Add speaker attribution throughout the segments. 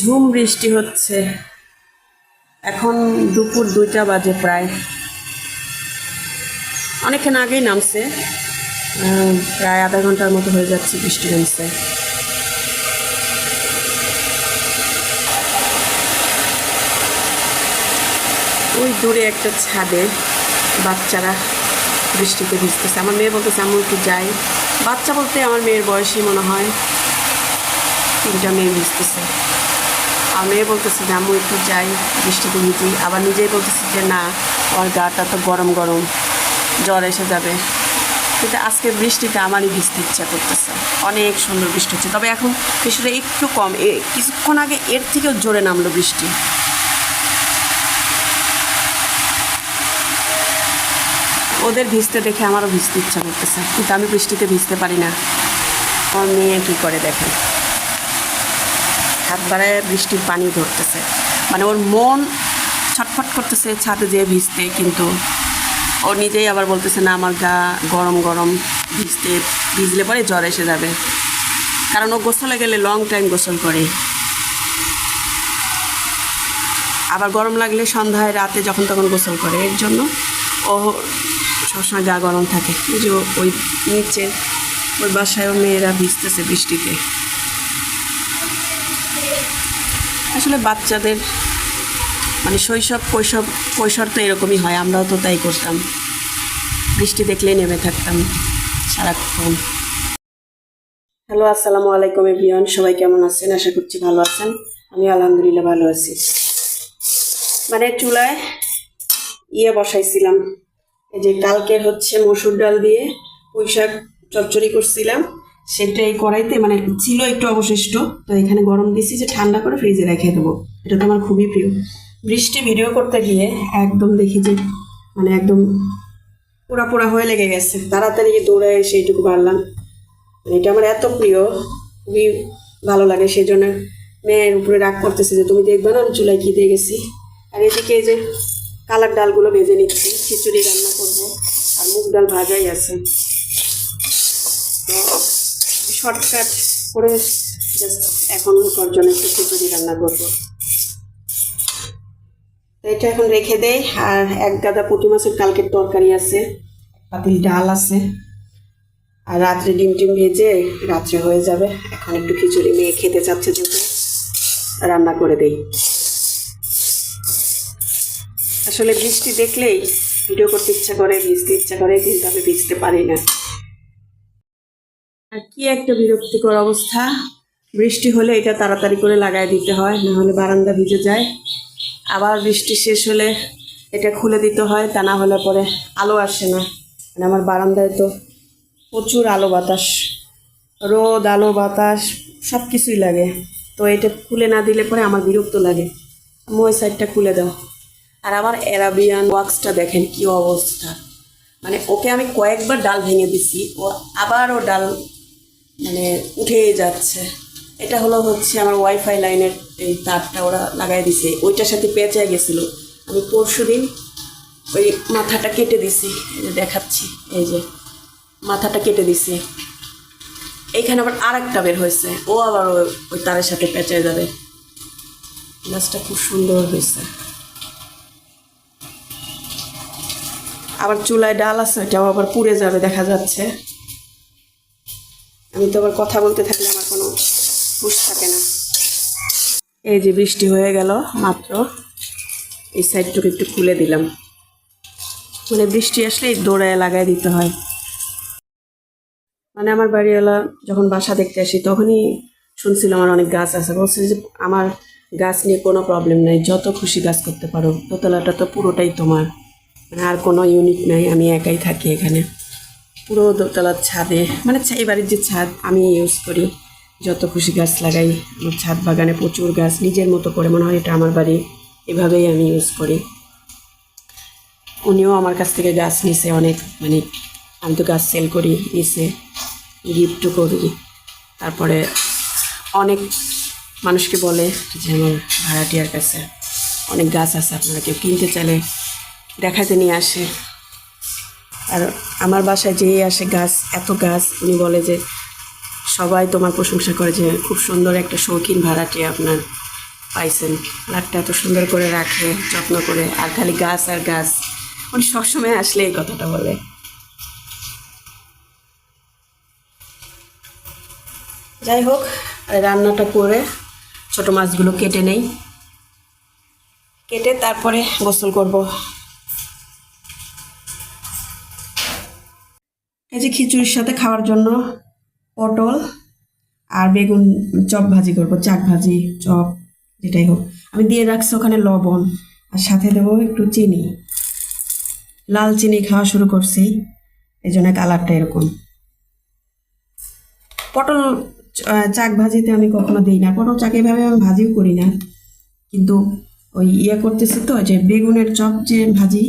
Speaker 1: ঝুম বৃষ্টি হচ্ছে। এখন দুপুর দুইটা বাজে প্রায়। অনেকক্ষণ আগেই নামছে। প্রায় আধা ঘণ্টার মতো হয়ে যাচ্ছে বৃষ্টি নামছে। ওই দূরে একটা ছাদে বাচ্চারা বৃষ্টিতে ভিজতেছে। আমার মেয়ে বলতেছে আমি একটু যাই। বাচ্চা বলতে আমার মেয়ের বয়সই মনে হয় তিনটা মেয়ে ভিজতেছে। আর বলতেছি যে, আম্মু, একটু যাই বৃষ্টিতে ভিজি আবার নিজেই বলতেছি যে, না আমার গাটা তো গরম গরম। জ্বর এসে যাবে। কিন্তু আজকে বৃষ্টিতে আমারই ভিজতে ইচ্ছা করতেছে। অনেক সুন্দর বৃষ্টি হচ্ছে। তবে এখন বৃষ্টিটা একটু কম। কিছুক্ষণ আগে এর থেকেও জোরে নামলো বৃষ্টি। ওদের ভিজতে দেখে আমারও ভিজতে ইচ্ছা করতেছে। কিন্তু আমি বৃষ্টিতে ভিজতে পারি না। আমার মেয়ে কী করে দেখে? বাড়ায় বৃষ্টির পানি ধরতেছে। মানে ওর মন ছটফট করতেছে ছাদে যেয়ে ভিজতে, কিন্তু ও নিজেই আবার বলতেছে, না, আমার গা গরম গরম, ভিজতে, ভিজলে পরে জ্বর এসে যাবে। কারণ ও গোসলে গেলে লং টাইম গোসল করে। আবার গরম লাগলে সন্ধ্যায়, রাতে যখন তখন গোসল করে। এর জন্য ও সবসময় গা গরম থাকে। যে ওই নিচে, ওই বাসায় ওর মেয়েরা ভিজতেছে বৃষ্টিতে। আসলে বাচ্চাদের মানে শৈশব, কৈশব, কৈশোর তো এরকমই হয়, আমরাও তো তাই করতাম। বৃষ্টি দেখলেই নেমে থাকতাম সারাক্ষণ। হ্যালো, আসসালামু আলাইকুম এভরিওয়ান, সবাই কেমন আছেন? আশা করছি ভালো আছেন। আমি আলহামদুলিল্লাহ ভালো আছি। মানে চুলায় ইয়ে বসাইছিলাম। এই যে কালকের হচ্ছে মসুর ডাল দিয়ে পুঁই শাক চচ্চড়ি করছিলাম। সেটা এই কড়াইতে মানে ছিল একটু অবশিষ্ট, তো এখানে গরম দিছি যে ঠান্ডা করে ফ্রিজে রেখে দেবো। এটা তো আমার খুবই প্রিয়। বৃষ্টি ভিডিও করতে গিয়ে একদম দেখি যে মানে একদম পোড়া পোড়া হয়ে লেগে গেছে। তাড়াতাড়ি দৌড়ে এসে এইটুকু পারলাম। মানে এটা আমার এত প্রিয়, খুবই ভালো লাগে সেই জন্য মেয়ের উপরে রাগ করতেছে যে, তুমি দেখবে না আমি চুলায় কি দিয়ে গেছি? আর এদিকে যে কালার ডালগুলো ভেজে নিচ্ছি, খিচুড়ি রান্না করব, আর মুগ ডাল ভাজাই আছে। শর্টকাট করে জাস্ট এখন করার জন্য একটু খিচুড়ি রান্না করব। এটা এখন রেখে দেয় আর এক গাদা পুঁটি মাছের কালকের তরকারি আছে, পাতিল ডাল আছে, আর রাত্রে ডিম টিম ভেজে রাত্রে হয়ে যাবে। এখন একটু খিচুড়ি মেয়ে খেতে চাচ্ছে যেহেতু, রান্না করে দেই। আসলে বৃষ্টি দেখলেই ভিডিও করতে ইচ্ছা করে, ভিজতে ইচ্ছা করে, কিন্তু আমি ভিজতে পারি না। কি একটা বিরক্তিকর অবস্থা? বৃষ্টি হলে এটা তাড়াতাড়ি করে লাগাই দিতে হয়, না হলে বারান্দা ভিজে যায়। আবার বৃষ্টি শেষ হলে এটা খুলে দিতে হয়, তা না হলে পরে আলো আসে না। মানে আমার বারান্দায় তো প্রচুর আলো বাতাস, রোদ, আলো বাতাস সব কিছুই লাগে। তো এটা খুলে না দিলে পরে আমার বিরক্ত লাগে। আমি ওই সাইডটা খুলে দাও। আর আমার অ্যারাবিয়ান ওয়াক্সটা দেখেন কি অবস্থা। মানে ওকে আমি কয়েকবার ডাল ভেঙে দিছি, ও আবারও ডাল মানে উঠেই যাচ্ছে। এটা হলো হচ্ছে আমার ওয়াইফাই লাইনের এই তারটা ওরা লাগাই দিছে। ওইটার সাথে পেঁচে গেছিল। আমি পরশু দিন ওই মাথাটা কেটে দিছি। দেখাচ্ছি। এই যে মাথাটা কেটে দিছি। এইখানে আবার আর একটা বের হয়েছে। ও আবার ওই- তারের সাথে পেঁচে যাবে। গাছটা খুব সুন্দর হয়েছে। আবার চুলায় ডাল আছে ওটাও আবার পুড়ে যাবে, দেখা যাচ্ছে। আমি তো আবার কথা বলতে থাকলে আমার কোনো হুশ থাকে না। এই যে বৃষ্টি হয়ে গেল মাত্র, এই সাইডটুকু একটু খুলে দিলাম। মানে বৃষ্টি আসলেই দৌড়ায় লাগাই দিতে হয়। মানে আমার বাড়িওয়ালা যখন বাসা দেখতে আসি, তখনই শুনছিলাম আমার অনেক গাছ আছে। বলছে যে আমার গাছ নিয়ে কোনো প্রবলেম নাই, যত খুশি গাছ করতে পারো। দোতলাটা তো পুরোটাই তোমার। মানে আর কোনো ইউনিট নাই, আমি একাই থাকি এখানে। পুরো দোতলার ছাদে মানে এই বাড়ির যে ছাদ আমি ইউজ করি। যত খুশি গাছ লাগাই, আমার ছাদ বাগানে প্রচুর গাছ, নিজের মতো করে মনে হয় এটা আমার বাড়ি। এভাবেই আমি ইউজ করি। উনিও আমার কাছ থেকে গাছ নিছে অনেক মানে আমি তো গাছ সেল করি, নিছে গিফটও করি। তারপরে অনেক মানুষকে বলে যে আমার ভাড়াটিয়ার কাছে অনেক গাছ আছে, আপনারা কেউ কিনতে চাইলে দেখাতে নিয়ে আসে। আর আমার বাসায় যেই আসে গাছ, এত গাছ, উনি বলে যে সবাই তোমার প্রশংসা করে যে খুব সুন্দর একটা শৌখিন ভাড়াটে আপনার পাইছেন। ফ্ল্যাটটা এত সুন্দর করে রাখে, যত্ন করে, আর খালি গাছ আর গাছ। উনি সবসময় আসলে এই কথাটা বলে। যাই হোক রান্নাটা করে ছোট মাছগুলো কেটে নেই। কেটে তারপরে গোসল করব। এই যে খিচুড়ির সাথে খাওয়ার জন্য পটল আর বেগুন চপ ভাজি করব চাক ভাজি, চপ, যেটাই হোক। আমি দিয়ে রাখছি ওখানে লবণ আর সাথে দেবো একটু চিনি। লাল চিনি খাওয়া শুরু করছি, এই জন্য কালারটা এরকম। পটল চাক ভাজিতে আমি কখনো দিই না। পটল চাক এভাবে আমি ভাজিও করি না। কিন্তু ওই ইয়ে করতেছি তো, যে বেগুনের চপ যে ভাজি,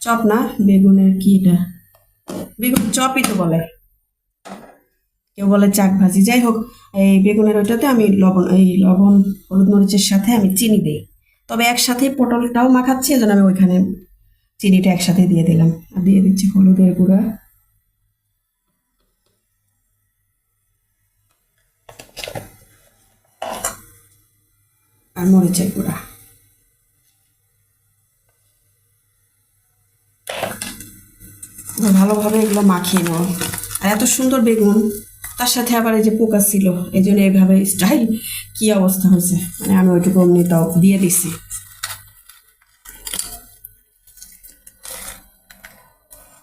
Speaker 1: চপ না, বেগুনের কি এটা? বেগুন চপই তো বলে। কেউ বলে চাক ভাজি। যাই হোক, এই বেগুনের ওইটাতে আমি লবণ, এই লবণ, হলুদ মরিচের সাথে আমি চিনি দিই। তবে একসাথে পটলটাও মাখাচ্ছি, এজন্য আমি ওইখানে চিনিটা একসাথে দিয়ে দিলাম। আর দিয়ে দিচ্ছি হলুদের গুঁড়া। আর মরিচের গুঁড়া। ভালোভাবে এগুলো মাখিয়ে নেব। আর এত সুন্দর বেগুন, তার সাথে আবার এই যে পোকা ছিল, এই জন্য এইভাবে স্টাইল কি অবস্থা হয়েছে? মানে আমি ওইটুকু অমনি তাও দিয়ে দিছি।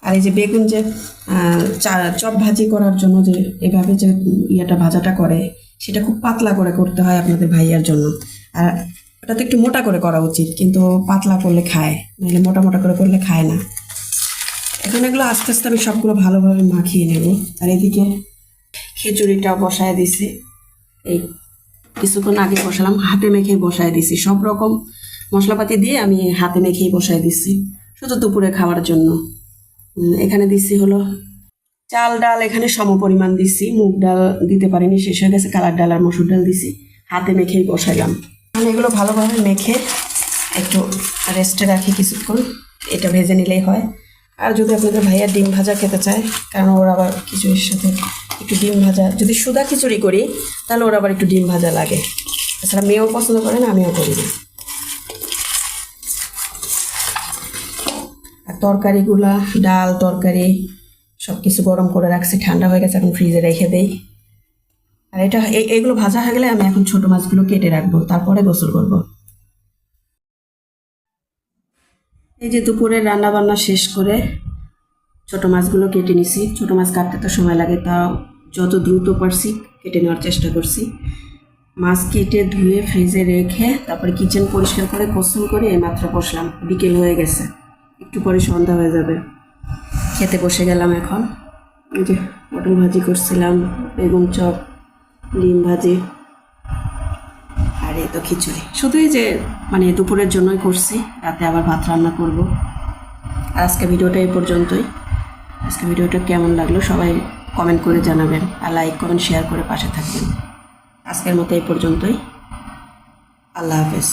Speaker 1: আর এই যে বেগুন যে চপ ভাজি করার জন্য যে এভাবে যে ইয়েটা ভাজাটা করে, সেটা খুব পাতলা করে করতে হয় আপনাদের ভাইয়ার জন্য। আর ওটা তো একটু মোটা করে করা উচিত, কিন্তু পাতলা করলে খায়, নাহলে মোটা মোটা করে করলে খায় না। এখন এগুলো আস্তে আস্তে আমি সবগুলো ভালোভাবে মাখিয়ে নেব। আর এদিকে খিচুড়িটাও বসায় দিছি। এই কিছুক্ষণ আগে বসালাম, হাতে মেখে বসায় দিছি। সব রকম মশলাপাতি দিয়ে আমি হাতে মেখেই বসায় দিছি, শুধু দুপুরে খাওয়ার জন্য। এখানে দিছি হলো চাল ডাল, এখানে সম পরিমাণ দিছি। মুগ ডাল দিতে পারিনি, শেষ হয়ে গেছে কালার ডাল আর মসুর ডাল দিছি। হাতে মেখেই বসাইলাম। মানে এগুলো ভালোভাবে মেখে একটু রেস্টে রাখি কিছুক্ষণ। এটা ভেজে নিলেই হয়। আর যদি আপনাদের ভাইয়া ডিম ভাজা খেতে চায়, কারণ ওর আবার খিচুড়ির সাথে একটু ডিম ভাজা, যদি সুদা খিচুড়ি করি, তাহলে ওর আবার একটু ডিম ভাজা লাগে। তাছাড়া মেয়েও পছন্দ করে না, আমিও করি না। আর তরকারিগুলা, ডাল, তরকারি সব কিছু গরম করে রাখছি, ঠান্ডা হয়ে গেছে, এখন ফ্রিজে রেখে দেই। আর এটা এগুলো ভাজা হয়ে গেলে আমি এখন ছোট মাছগুলো কেটে রাখব, তারপরে গোসল করব। এই যে দুপুরে রান্না বান্না শেষ করে ছোট মাছগুলো কেটে নিছি। ছোট মাছ কাটতে তো সময় লাগে, তাও যত দ্রুত পারছি কেটে নেওয়ার চেষ্টা করছি। মাছ কেটে ধুয়ে ফ্রিজে রেখে তারপরে কিচেন পরিষ্কার করে গোসল করে এইমাত্র বসলাম। বিকেল হয়ে গেছে, একটু পরে সন্ধ্যা হয়ে যাবে। খেতে বসে গেলাম এখন। এই যে পটল ভাজি করছিলাম, বেগুন চপ, ডিম ভাজি, আর এই তো খিচুড়ি। শুধুই যে মানে দুপুরের জন্যই করছি, রাতে আবার ভাত রান্না করব। আজকে ভিডিওটা এই পর্যন্তই। আজকে ভিডিওটা কেমন লাগল সবাই কমেন্ট করে জানাবেন আর লাইক কমেন্ট শেয়ার করে পাশে থাকবেন। আজকের মতো এই পর্যন্তই। আল্লাহ হাফেজ।